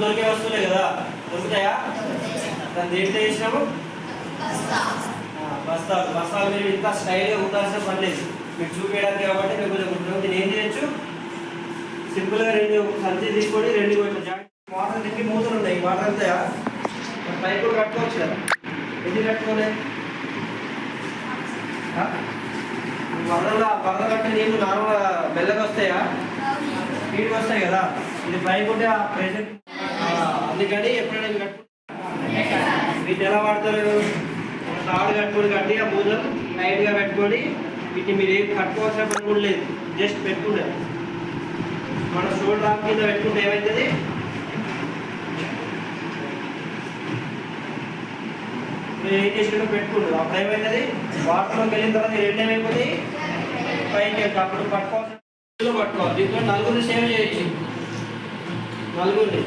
దొరికే వస్తువులే కదా. దొరుకుతాయా? దాన్ని దేంట్లో చేసినాము బస్తాలు బస్తాలు మీరు ఇంత స్టైల్గా కుట్టాల్సిన పని లేదు మీకు చూపించడానికి కాబట్టి మీకు కొంచెం దీన్ని ఏం చేయొచ్చు? సింపుల్గా రెండు సంచి తీసుకొని రెండు ఇట్లా జాయింట్ వాటర్ తిప్పి మూతలు ఉన్నాయి. వాటర్ అంతా పైపు కట్టుకోవచ్చు కదా. ఎన్ని కట్టుకోలే? వరదల వరద కట్టే నీళ్ళు నార్మల్ బెల్లగా వస్తాయా? స్పీడ్గా వస్తాయి కదా. ఇది పైపు ఉంటే ఆ ప్రెషర్ అందుకని ఎప్పుడైనా ఇవి వీటిని ఎలా వాడతారు? తాడు కట్టుకొని కట్టి ఆ మూదలు టైట్గా పెట్టుకొని వీటిని మీరు ఏం కట్టుకోవాల్సిన పని కూడా లేదు. జస్ట్ పెట్టుకుంటే మన షోల్డర్ ఆఫ్ కింద పెట్టుకుంటే ఏమవుతుంది మీరు ఏం చేసినా పెట్టుకుంటారు. అప్పుడు ఏమవుతుంది వాటర్లోకి వెళ్ళిన తర్వాత రెండు ఏమైపోతాయి పైకి అప్పుడు పట్టుకోవాల్సిన పట్టుకోవాలి దీంట్లో నలుగురిని సేవ్ చేయొచ్చు నలుగురిని.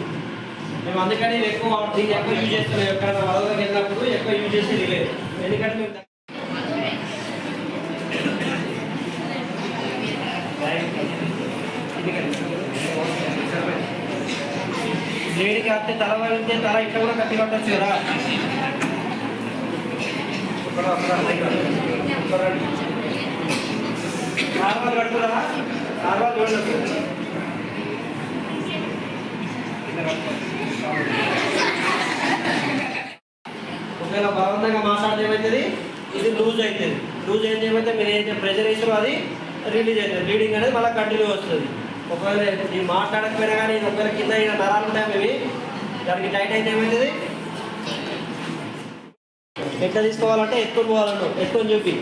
మేము అందుకని ఎక్కువ దీన్ని ఎక్కువ యూజ్ చేస్తున్నాం. ఎక్కడైనా వరదలకు వెళ్ళినప్పుడు ఎక్కువ యూజ్ చేసేది లేదు ఎందుకంటే మేము లేడీకి వస్తే తల వెళ్తే తల ఇట్లా కూడా కట్టి కట్టచ్చు కదా. నార్మల్ కట్టుకురా నార్మల్ చూడలేదు ఒకవేళ బలవంతంగా మాట్లాడితే ఏమవుతుంది ఇది లూజ్ అవుతుంది లూజ్ అయితే ఏమైతే మీరు ఏదైతే ప్రెషర్ వేసారో అది రిలీజ్ అవుతుంది రీడింగ్ అనేది మళ్ళీ కంటిన్యూ వస్తుంది. ఒకవేళ ఈ మాట్లాడకపోయినా కానీ ఒకవేళ కింద అయిన నరాలు ఉంటాయి ఇవి దానికి టైట్ అయితే ఏమవుతుంది ఎట్లా తీసుకోవాలంటే ఎత్తుకొని పోవాలన్నాడు ఎత్తుకొని చూపి.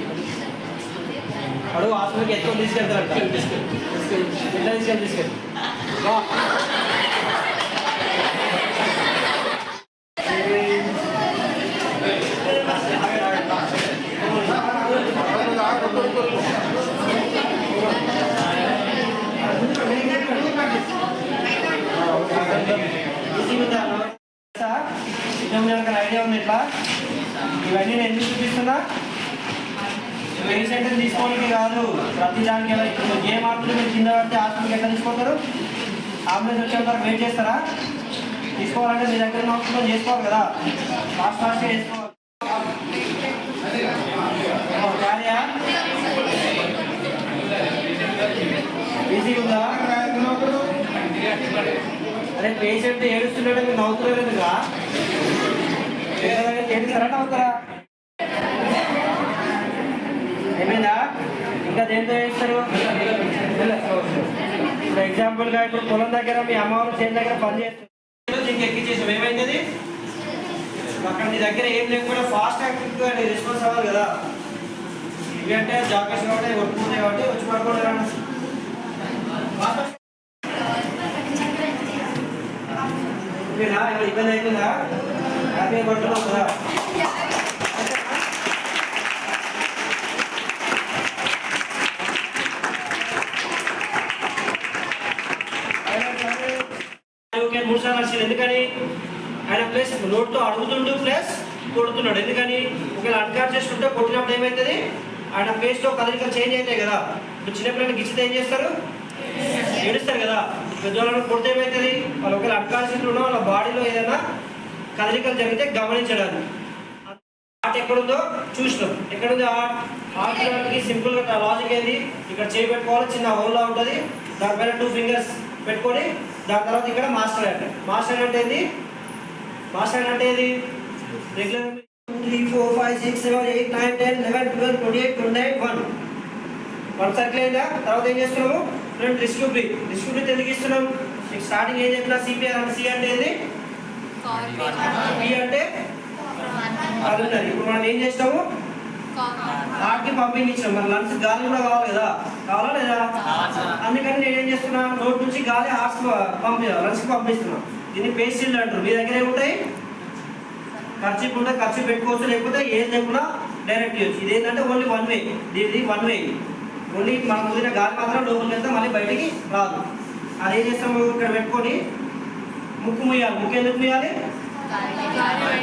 అడుగు హాస్పిటల్కి ఎత్తుకొని తీసుకెళ్తారంట. ఎట్లా తీసుకెళ్ళి తీసుకెళ్ళి. ఐడియా ఉంది ఇట్లా ఇవన్నీ నేను ఎందుకు చూపిస్తున్నా పేషెంట్ తీసుకోవడానికి కాదు ప్రతి దానికి ఎలా ఇప్పుడు ఏ మార్పులు మీరు కింద పడితే హాస్పిటల్కి ఎట్లా తీసుకోతారు అంబులెన్స్ వచ్చే వరకు వెయిట్ చేస్తారా తీసుకోవాలంటే మీ దగ్గర ఉన్న హాస్పిటల్ చేసుకోవాలి కదా ఫాస్ట్ ఫాస్ట్గా చేసుకోవాలి ఓ, ఉందా అరే పేషెంట్ ఏడుస్తుంటే మీరు నవ్వుతున్నారు ఏడుస్తారా నవ్వుతారా? ఏమైందా? ఇంకా దేంతో చేస్తారు ఇప్పుడు ఎగ్జాంపుల్గా ఇప్పుడు పొలం దగ్గర మీ అమ్మవారు చేతి దగ్గర పని చేస్తారు దీనికి ఎక్కించేసాం ఏమైంది? అక్కడ నీ దగ్గర ఏం లేకుండా ఫాస్ట్ యాక్టివ్గా రెస్పాన్స్ అవ్వాలి కదా. ఇవి అంటే జాగ్రత్త కాబట్టి కొట్టుకుంటాయి కాబట్టి వచ్చి పడుకోవడం రా. ఇబ్బంది అవుతుందా? హ్యాపీగా పడుతున్నావు కదా మూడు సార్లు వచ్చింది. ఎందుకని? ఆయన ప్లస్ నోట్తో అడుగుతుండు ప్లస్ కొడుతున్నాడు. ఎందుకని? ఒకవేళ అడ్కార్ ఉంటే కొట్టినప్పుడు ఏమవుతుంది ఆయన ఫేస్తో కదలికలు చేంజ్ అవుతాయి కదా. ఇప్పుడు చిన్నపిల్లలకి గిచ్చితే ఏం చేస్తారు? ఏడుస్తారు కదా. పెద్దవాళ్ళని కొడితే ఏమవుతుంది వాళ్ళు ఒకవేళ అన్కాన్షియస్ ఉన్నా వాళ్ళ బాడీలో ఏదైనా కదలికలు జరిగితే గమనించడానికి ఆర్ట్ ఎక్కడుందో చూసినాం. ఎక్కడుంది ఆర్ట్ ఆర్ట్ సింపుల్గా లాజిక్ ఏంది? ఇక్కడ చేయి పెట్టుకోవాలి చిన్న హోల్లా ఉంటుంది. దానిపైన టూ ఫింగర్స్ పెట్టుకొని దాని తర్వాత ఇక్కడ మాస్టర్ హ్యాండ్ మాస్టర్ అంటే ఏంది? మాస్టర్ అంటే ఏది? Regular three four five six seven eight nine ten eleven twelve twenty eight twenty nine one one circle అయిందా? తర్వాత ఏం చేస్తున్నాము? రెండు డిస్ట్రిబ్యూటీ డిస్ట్రిబ్యూటీ ఎందుకు ఇస్తున్నాం మీకు స్టార్టింగ్ ఏం చెప్పినా సిపిఆర్ అంటే సి అంటే ఏంది? పి అంటే? అది ఉన్నది. ఇప్పుడు మనం ఏం చేస్తాము హార్ట్కి పంపింగ్ ఇచ్చాం మరి లంగ్స్ గాలి కూడా కావాలి కదా? కావాలా లేదా? అందుకని నేను ఏం చేస్తున్నా? నోట్ నుంచి గాలి హార్ట్స్ పంపి లంగ్స్కి పంపిస్తున్నా. దీన్ని పేస్ షీల్డ్ అంటారు. మీ దగ్గర ఏముంటాయి? ఖర్చు ఉంటే ఖర్చు పెట్టుకోవచ్చు. లేకపోతే ఏం లేకుండా డైరెక్ట్ చేయొచ్చు. ఇది ఏంటంటే ఓన్లీ వన్ వే దీనిది వన్ వే ఓన్లీ మనం కుదిరిన గాలి మాత్రం లోపలికి వెళ్తే మళ్ళీ బయటికి రాదు. అది ఏం చేస్తాము ఇక్కడ పెట్టుకొని ముక్కు ముయ్యాలి. ముక్కు ఎందుకు ముయ్యాలి?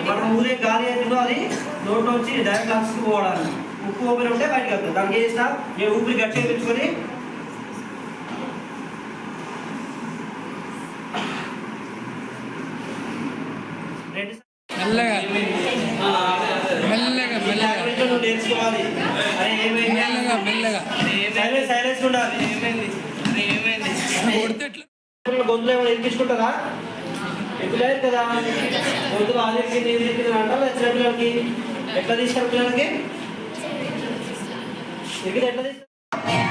మనం ఊరే గాలి ఏదో అది? నోట్లో వచ్చి డైరెక్ట్ లంగ్స్కి పోవడానికి ముక్కు ఓపెన్ ఉంటే బయటకు వెళ్తుంది దానికి ఏం చేసినా ఏ ఊపిరి గట్టిగా పెంచుకొని వినిపించుకుంటారు ఏమైంది? గొంతులు ఏమైనా వినిపించుకుంటారా? ఎప్పులేదు కదా. గొంతులు ఆదిరికి నేను తిరిగి అంటారు వచ్చిన పిల్లలకి. ఎట్లా తీస్తారు పిల్లలకి? ఎట్లా తీస్తారు?